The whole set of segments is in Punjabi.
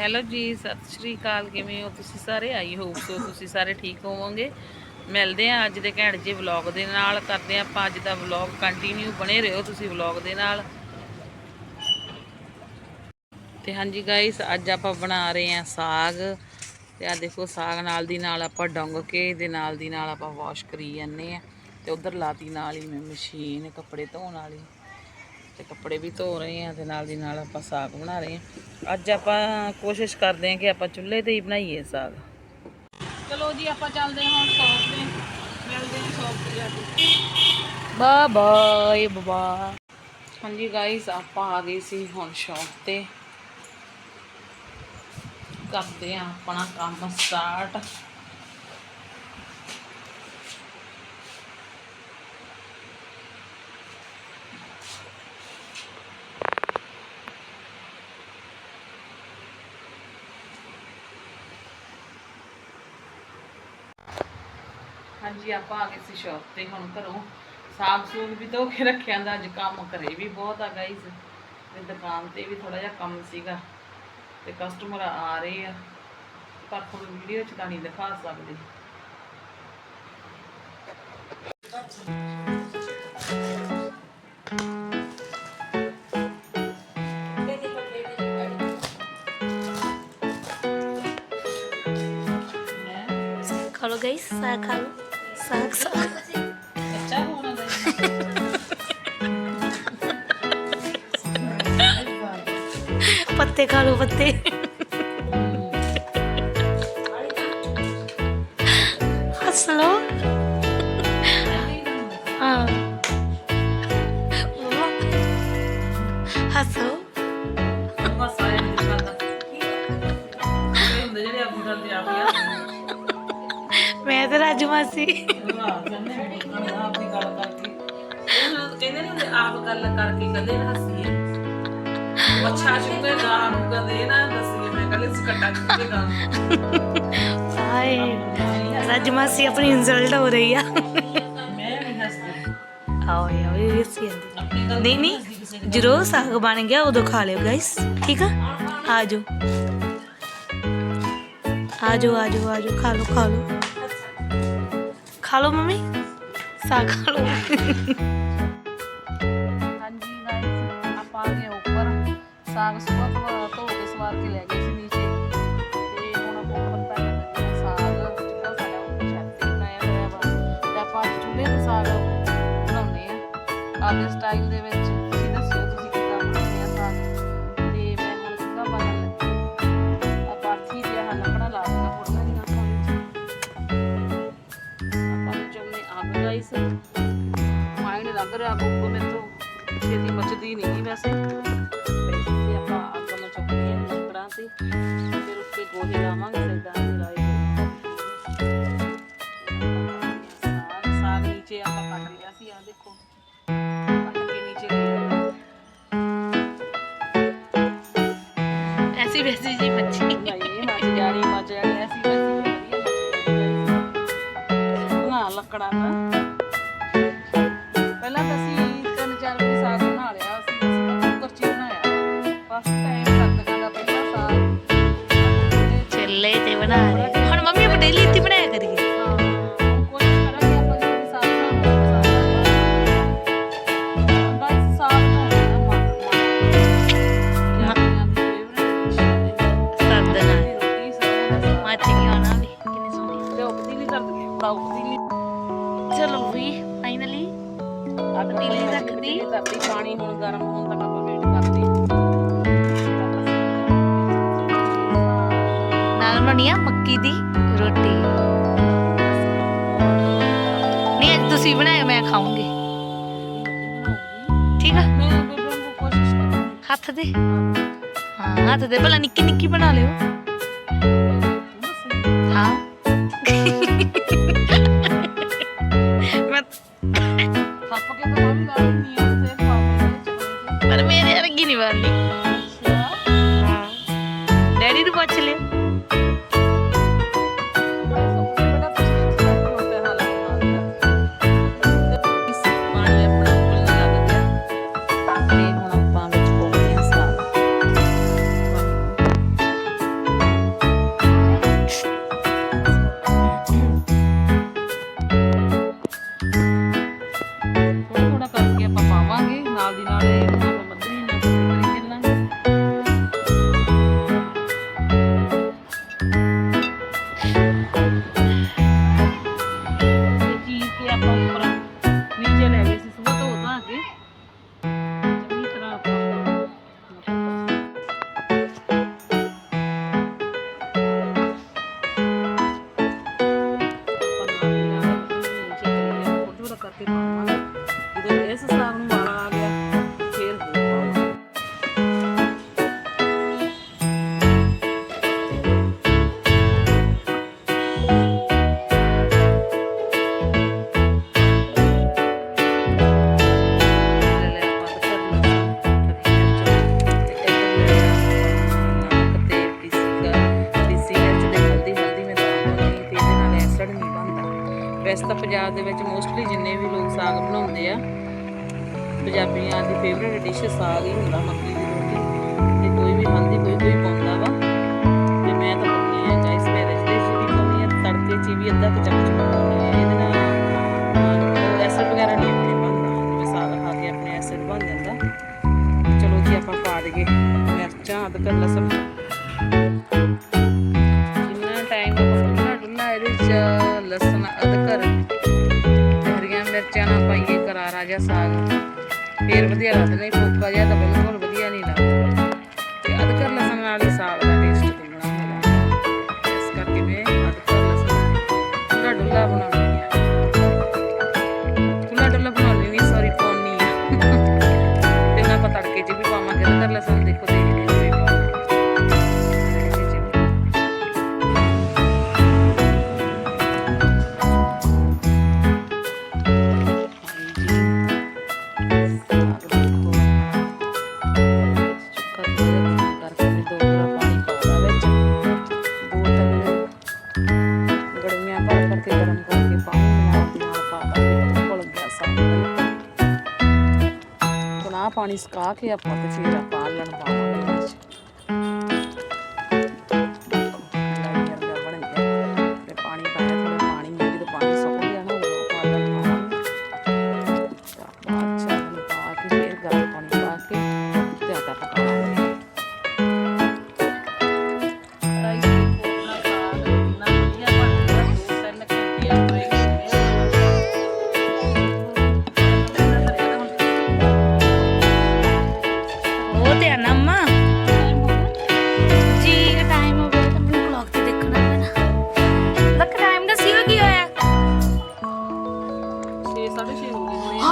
ਹੈਲੋ ਜੀ, ਸਤਿ ਸ਼੍ਰੀ ਅਕਾਲ, ਕਿਵੇਂ ਹੋ? ਤੁਸੀਂ ਸਾਰੇ ਆਈ ਹੋਪ ਸੋ ਤੁਸੀਂ ਸਾਰੇ ਠੀਕ ਹੋਵੋਗੇ? ਮਿਲਦੇ ਆ ਅੱਜ ਦੇ ਘੈਂਟ ਜਿਹੇ ਵਲੌਗ ਦੇ ਨਾਲ। ਕਰਦੇ ਆ ਆਪਾਂ ਅੱਜ ਦਾ ਵਲੌਗ। ਕੰਟੀਨਿਊ ਬਣੇ ਰਹੋ ਤੁਸੀਂ ਵਲੌਗ ਦੇ ਨਾਲ। ਤੇ ਹਾਂਜੀ ਗਾਇਸ ਅੱਜ ਆਪਾਂ ਬਣਾ ਰਹੇ ਆ ਸਾਗ। ਤੇ ਆ ਦੇਖੋ, ਸਾਗ ਨਾਲ ਦੀ ਨਾਲ ਆਪਾਂ ਡੰਗ ਕੇ ਦੇ ਨਾਲ ਦੀ ਨਾਲ ਆਪਾਂ ਵਾਸ਼ ਕਰੀ ਜਾਂਦੇ ਆ ਤੇ ਉਧਰ ਲਾਤੀ ਨਾਲ ਹੀ ਮੈਂ ਮਸ਼ੀਨ, ਕੱਪੜੇ ਧੋਣ ਵਾਲੀ। ਤੇ ਕੱਪੜੇ ਵੀ ਧੋ ਰਹੇ ਆ ਤੇ ਨਾਲ ਦੀ ਨਾਲ ਆਪਾਂ ਸਾਗ ਬਣਾ ਰਹੇ ਆ ਅੱਜ ਆਪਾਂ ਕੋਸ਼ਿਸ਼ ਕਰਦੇ ਆ ਕਿ ਆਪਾਂ ਚੁੱਲ੍ਹੇ ਤੇ ਹੀ ਬਣਾਈਏ ਸਾਗ। ਚਲੋ ਜੀ, ਆਪਾਂ ਚੱਲਦੇ ਹਾਂ ਹੁਣ ਸ਼ੌਪ ਤੇ। ਮਿਲਦੇ ਹਾਂ ਸ਼ੌਪ ਤੇ ਜਾ ਕੇ। ਬਾ ਬਾਏ ਬਾ ਹਾਂਜੀ ਗਾਇਸ ਆਪਾਂ ਆ ਗਏ ਸੀ ਹੁਣ ਸ਼ੌਪ ਤੇ। ਕਰਦੇ ਆ ਆਪਣਾ ਕੰਮ ਸਟਾਰਟ ਹਾਂਜੀ, ਆਪਾਂ ਆ ਗਏ ਸੀ ਸ਼ੌਪ ਤੇ ਹੁਣ ਘਰੋਂ। ਸਾਗ ਸੂਗ ਵੀ ਧੋ ਕੇ ਰੱਖਿਆ ਦਾ ਅੱਜ ਕੰਮ ਘਰੇ ਵੀ ਬਹੁਤ ਆ ਗਾਈਸ ਤੇ ਦੁਕਾਨ ਤੇ ਵੀ ਥੋੜਾ ਜਿਹਾ ਕੰਮ ਸੀਗਾ। ਤੇ ਕਸਟਮਰ ਆ ਰਹੇ ਆ। ਪਰ ਤੁਹਾਨੂੰ ਵੀਡੀਓ ਚ ਤਾਂ ਨਹੀਂ ਦਿਖਾ ਸਕਦੇ। ਮੈਂ ਖਾ ਲੋ ਗਾਇਸ ਸਾਗ ਸਾਗ ਅੱਛਾ ਹੋਣਾ ਪੱਤੇ ਖਾ ਲੋ ਪੱਤੇ ਮਾਸੀ ਹਾਂ ਕਹਿੰਦੇ ਨੇ ਆਪਣੀ ਗੱਲ ਕਰਕੇ ਉਹ ਕਹਿੰਦੇ ਨੇ ਆਪ ਗੱਲ ਕਰਕੇ ਕਦੇ ਨਾ ਹੱਸੀਏ ਅੱਛਾ ਚੁੱਕੇ ਗਾਂ ਨੂੰ ਕਦੇ ਨਾ ਦੱਸੀਏ ਮੈਂ ਕਹਿੰਦੇ ਇਸ ਕੱਟਾ ਚੁੱਕੇ ਗਾਂ ਹਾਏ ਰਾਜੂ ਮਾਸੀ ਆਪਣੀ ਇਨਸਲਟ ਹੋ ਰਹੀ ਆ ਮੈਂ ਨਹੀਂ ਹੱਸਦੀ ਆਓ ਯਾ ਇਹ ਸੀ ਜਾਂਦੀ ਆਪਣੀ ਗੱਲ ਨਹੀਂ ਨਹੀਂ ਜਦੋਂ ਸਾਗ ਬਣ ਗਿਆ ਉਦੋਂ ਖਾ ਲਿਓ ਗਾਇਸ ਠੀਕ ਆ ਆ ਜਾਓ ਆ ਜਾਓ ਆ ਜਾਓ ਆ ਜਾਓ ਖਾ ਲਓ ਖਾ ਲਓ ਖਾ ਲਓ ਮੰਮੀ? ਸਾਗ ਖਾ ਲਓ। ਹਾਂਜੀ ਗਾਇਸ ਆਪਾਂ ਆ ਗਏ ਉੱਪਰ। ਸਾਗ ਸੁਬਾ ਤੋਂ ਧੋ ਕੇ ਸਵਾਰ ਕੇ ਲੈ ਗਏ ਸੀ ਨੀਚੇ। ਤੇ ਹੁਣ ਆਪਾਂ ਉੱਪਰ ਤੱਕ ਲੱਗੇ ਹਾਂ ਸਾਗ, ਜਿਹੜਾ ਸਾਡਾ ਉੱਪਰ ਛੱਤ ਤੇ ਬਣਾਇਆ ਹੋਇਆ ਵਾ। ਤੇ ਆਪਾਂ ਅੱਜ ਚੁੱਲ੍ਹੇ ਤੇ ਸਾਗ ਬਣਾਉਂਦੇ ਆ ਆਪਦੇ ਸਟਾਈਲ ਅੱਗ ਗਾਇਸ ਮਾਈਂਡ ਲੱਗ ਰਿਹਾ ਬੁੱਕ ਮੇਰੇ ਤੋਂ ਛੇਤੀ ਮੱਚਦੀ ਨਹੀਂ ਵੈਸੇ। ਤੇ ਆਪਾਂ ਅੱਗ ਨੂੰ ਚੁੱਕਦੇ ਹਾਂ ਲੱਕੜਾਂ ਤੇ ਫਿਰ ਉੱਤੇ ਗੋਹੇ ਲਾਵਾਂਗੇ ਕਰਦੀ ਬੜਾ ਉਪਦੀ ਨਹੀਂ ਚਲੋ ਵੀ ਫਾਈਨਲੀ ਪਤੀਲੀ ਰੱਖਦੀ। ਧਰਤੀ ਪਾਣੀ ਹੁਣ ਗਰਮ ਹੋਣ ਤੱਕ ਆਪਾਂ ਵੇਟ ਕਰਦੇ ਨਾਲ ਬਣੀਆਂ ਮੱਕੀ ਦੀ। ਰੋਟੀ। ਨਹੀਂ, ਅੱਜ ਤੁਸੀਂ ਬਣਾਇਆ ਮੈਂ ਖਾਉਂਗੀ ਠੀਕ ਆ? ਮੈਂ ਹੱਥ ਦੇ। ਹਾਂ, ਹੱਥ ਦੇ। ਭਲਾ ਨਿੱਕੀ ਨਿੱਕੀ ਬਣਾ ਲਿਓ। ਹਾਂ। ਮੈਂ ਪਰ ਮੇਰੇ ਵਰਗੀ ਨਹੀਂ ਬਣਨੀ ਡੈਡੀ ਨੂੰ ਪੁੱਛ ਲਿਓ। ਡਿਸ਼ ਸਾਗ ਹੀ ਹੁੰਦਾ ਮੱਕੀ ਦੀ ਰੋਟੀ। ਤੇ ਕੋਈ ਵੀ ਖਾਂਦੀ, ਕੋਈ ਕੋਈ ਪਾਉਂਦਾ ਵਾ। ਤੇ ਮੈਂ ਤਾਂ ਪਾਉਂਦੀ ਆ ਚਾਹੇ ਸਵੇਰੇ ਦੇ ਚ ਵੀ ਪਾਉਂਦੀ ਆ ਤੜਕੇ ਚ ਵੀ ਅੱਧਾ ਕੁ ਚਮਚ ਪਾਉਂਦੀ ਆ ਇਹਦੇ ਨਾਲ ਐਸਿਡ ਵਗੈਰਾ ਨਹੀਂ ਆਪਣੇ ਬਣਦਾ ਜਿਵੇਂ ਸਾਗ ਖਾ ਕੇ ਆਪਣੇ ਐਸਿਡ ਬਣ ਜਾਂਦਾ। ਚਲੋ ਜੀ, ਆਪਾਂ ਪਾ ਦਈਏ ਮਿਰਚਾਂ, ਅਦਰਕ, ਲਸਣ। ਜਿੰਨਾ ਟਾਈਮ ਆਪਾਂ ਡੁੱਲਾ ਇਹਦੇ ਚ ਲਸਣ, ਅਦਰਕ, ਹਰੀਆਂ ਮਿਰਚਾਂ ਨਾਲ ਪਾਈਏ, ਕਰਾਰਾ ਜਿਹਾ ਸਾਗ। ਫੇਰ ਵਧੀਆ ਲੱਗਦਾ ਨਹੀਂ ਫੋਕਾ ਜਿਹਾ ਤਾਂ ਬਿਲਕੁਲ ਵਧੀਆ ਨਹੀਂ ਲੱਗਦਾ। ਤੇ ਅਦਰਕ ਲਸਣ ਨਾਲ ਸਾਗ ਪਾਣੀ ਸੁਕਾ ਕੇ ਆਪਾਂ ਤੇ ਫਿਰ ਆਪਾਂ ਆਲਣ ਪਾਵਾਂਗੇ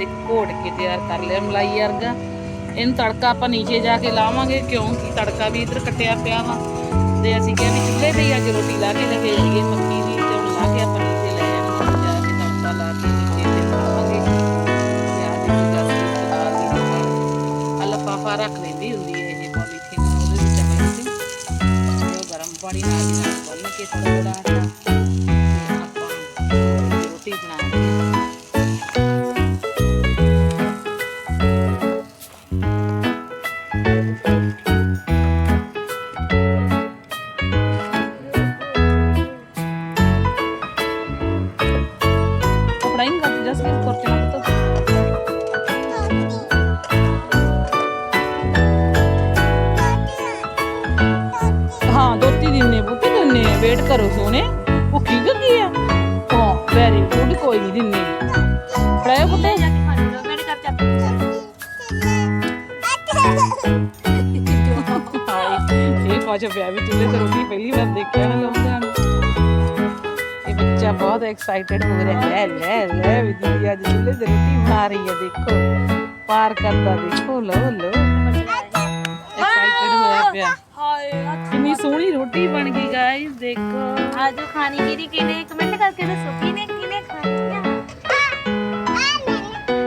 ਬਣ ਕੇ ਘੋਟ ਕੇ ਤਿਆਰ ਕਰ ਲਿਆ, ਮਲਾਈ ਵਰਗਾ। ਇਹਨੂੰ ਤੜਕਾ ਆਪਾਂ ਨੀਚੇ ਜਾ ਕੇ ਲਾਵਾਂਗੇ, ਕਿਉਂਕਿ ਤੜਕਾ ਵੀ ਇੱਧਰ ਕੱਟਿਆ ਪਿਆ ਵਾ। ਤੇ ਅਸੀਂ ਕਿਹਾ ਵੀ ਚੁੱਲ੍ਹੇ ਤੇ ਹੀ ਅੱਜ ਰੋਟੀ ਲਾ ਕੇ ਲਗੇ ਲਈਏ ਮੱਕੀ ਦੀ ਤੇ ਹੁਣ ਲਾ ਕੇ ਆਪਾਂ ਨੀਚੇ ਲੈ ਜਾਵਾਂਗੇ ਜਾ ਕੇ ਤੜਕਾ ਲਾ ਕੇ ਨੀਚੇ ਤੇ ਖਾਵਾਂਗੇ ਤੇ ਅੱਜ ਦੀ ਗੱਲ ਲਾ ਕੇ ਆ ਲਫਾਫਾ ਰੱਖ ਲੈਂਦੀ ਹੁੰਦੀ ਹੈ ਇਹ ਪੋਲੀਥੀਨ ਉਹਦੇ ਵਿੱਚ ਪਾਈ ਸੀ ਗਰਮ ਪਾਣੀ ਨਾਲ ਦੀ ਨਾਲ ਬੰਨ ਕੇ ਥੋੜਾ ਆਪਾਂ ਰੋਟੀ ਬਣਾ ਕਰੋ ਸੋਹਣੇ, ਭੁੱਖੀ ਗੱਗੀ ਆ। ਹਾਂ ਵੈਰੀ ਗੁੱਡ ਕੋਈ ਨਹੀਂ ਦਿੰਨੇ ਫੜਾਇਓ ਕੁੱਤੇ ਇਹ ਪਾਜਾ ਵਿਆਹ ਵੀ ਚੁੱਲ੍ਹੇ ਤੇ ਰੋਟੀ ਪਹਿਲੀ ਵਾਰ ਦੇਖਿਆ ਨਾ ਲੋਕਾਂ ਨੂੰ ਇਹ ਬੱਚਾ ਬਹੁਤ ਐਕਸਾਈਟਡ ਹੋ ਰਿਹਾ ਹੈ। ਲੈ ਲੈ ਵਿਦਿਆ ਅੱਜ ਚੁੱਲ੍ਹੇ ਤੇ ਰੋਟੀ ਮਾਰ ਰਹੀ ਹੈ, ਦੇਖੋ। ਪਾਰ ਕਰਦਾ, ਦੇਖੋ ਲੋ ਲੋ ਹੋਇਆ ਪਿਆ ਹਾਏ ਕਿੰਨੀ ਸੋਹਣੀ ਰੋਟੀ ਬਣ ਗਈ ਗਾਇਸ ਦੇਖੋ। ਆਜੋ ਖਾਣੀ ਕਿਹਦੀ ਕਿਹਨੇ ਕਮੈਂਟ ਕਰਕੇ ਦੱਸੋ ਕਿਹਨੇ ਕਿਹਨੇ ਖਾਣੀ ਆ?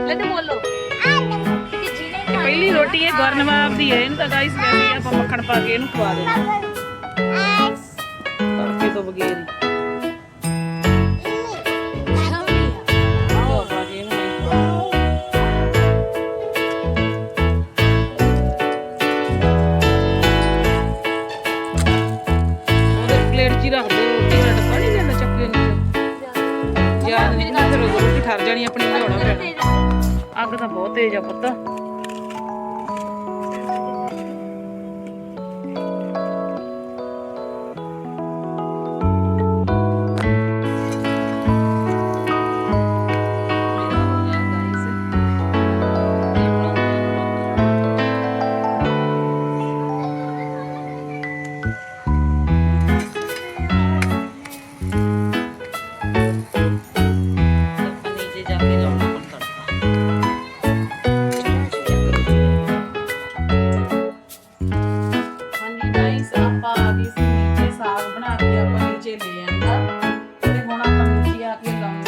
ਲੱਡੂ ਬੋਲੋ। ਕਿ ਜਿਹਨੇ ਖਾਣੀ ਪਹਿਲੀ ਰੋਟੀ ਇਹ ਗੁਰਨਵਾਬ ਦੀ ਹੈ ਇਹਨੂੰ ਤਾਂ ਗਾਇਸ ਵੈਸੇ ਹੀ ਆਪਾਂ ਮੱਖਣ ਪਾ ਕੇ ਇਹਨੂੰ ਖਵਾ ਦੇਣਾ। ਤੜਕੇ ਤੋਂ ਬਗੈਰ ਹੀ। ਆਪਾਂ ਨੀਚੇ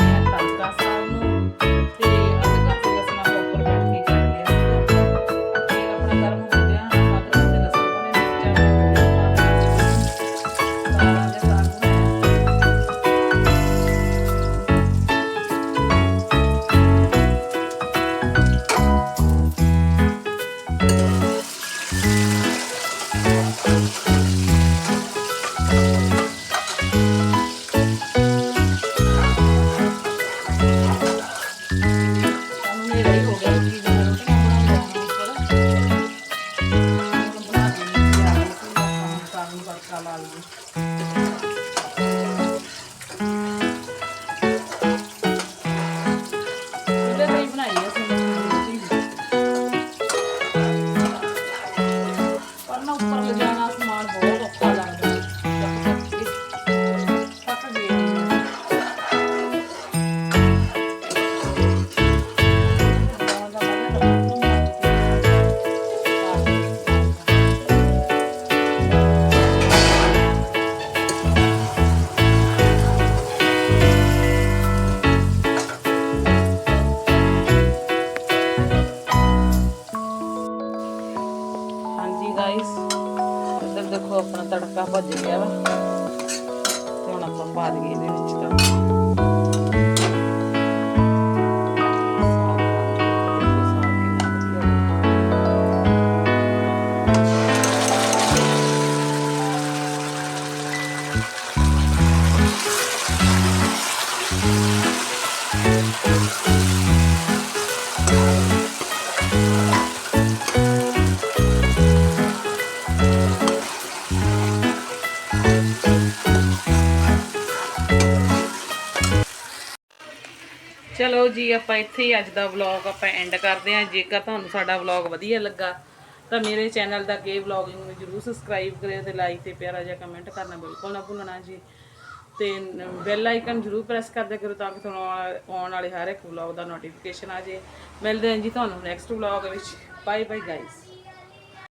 ਭੱਜ ਗਿਆ ਵਾ ਤੇ ਹੁਣ ਆਪਾਂ ਪਾ ਦਈਏ ਇਹਦੇ ਵਿੱਚ ਤੜਕਾ ਚਲੋ ਜੀ, ਆਪਾਂ ਇੱਥੇ ਹੀ ਅੱਜ ਦਾ ਵਲੌਗ ਆਪਾਂ ਐਂਡ ਕਰਦੇ ਹਾਂ। ਜੇਕਰ ਤੁਹਾਨੂੰ ਸਾਡਾ ਵਲੌਗ ਵਧੀਆ ਲੱਗਾ, ਤਾਂ ਮੇਰੇ ਚੈਨਲ ਦਾ ਕੇ ਵਲੌਗਿੰਗ ਨੂੰ ਜਰੂਰ ਸਬਸਕ੍ਰਾਈਬ ਕਰਿਓ ਤੇ ਲਾਈਕ ਤੇ ਪਿਆਰਾ ਜਿਹਾ ਕਮੈਂਟ ਕਰਨਾ ਬਿਲਕੁਲ ਨਾ ਭੁੱਲਣਾ ਜੀ। ਤੇ ਬੈਲ ਆਈਕਨ ਜਰੂਰ ਪ੍ਰੈਸ ਕਰਦੇ ਕਰੋ ਤਾਂ ਕਿ ਤੁਹਾਨੂੰ ਆਉਣ- ਆਉਣ ਵਾਲੇ ਹਰ ਇੱਕ ਵਲੌਗ ਦਾ ਨੋਟੀਫਿਕੇਸ਼ਨ ਆ ਜੇ। ਮਿਲਦੇ ਹਾਂ ਜੀ ਤੁਹਾਨੂੰ ਨੈਕਸਟ ਵਲੌਗ ਵਿੱਚ। Bye bye guys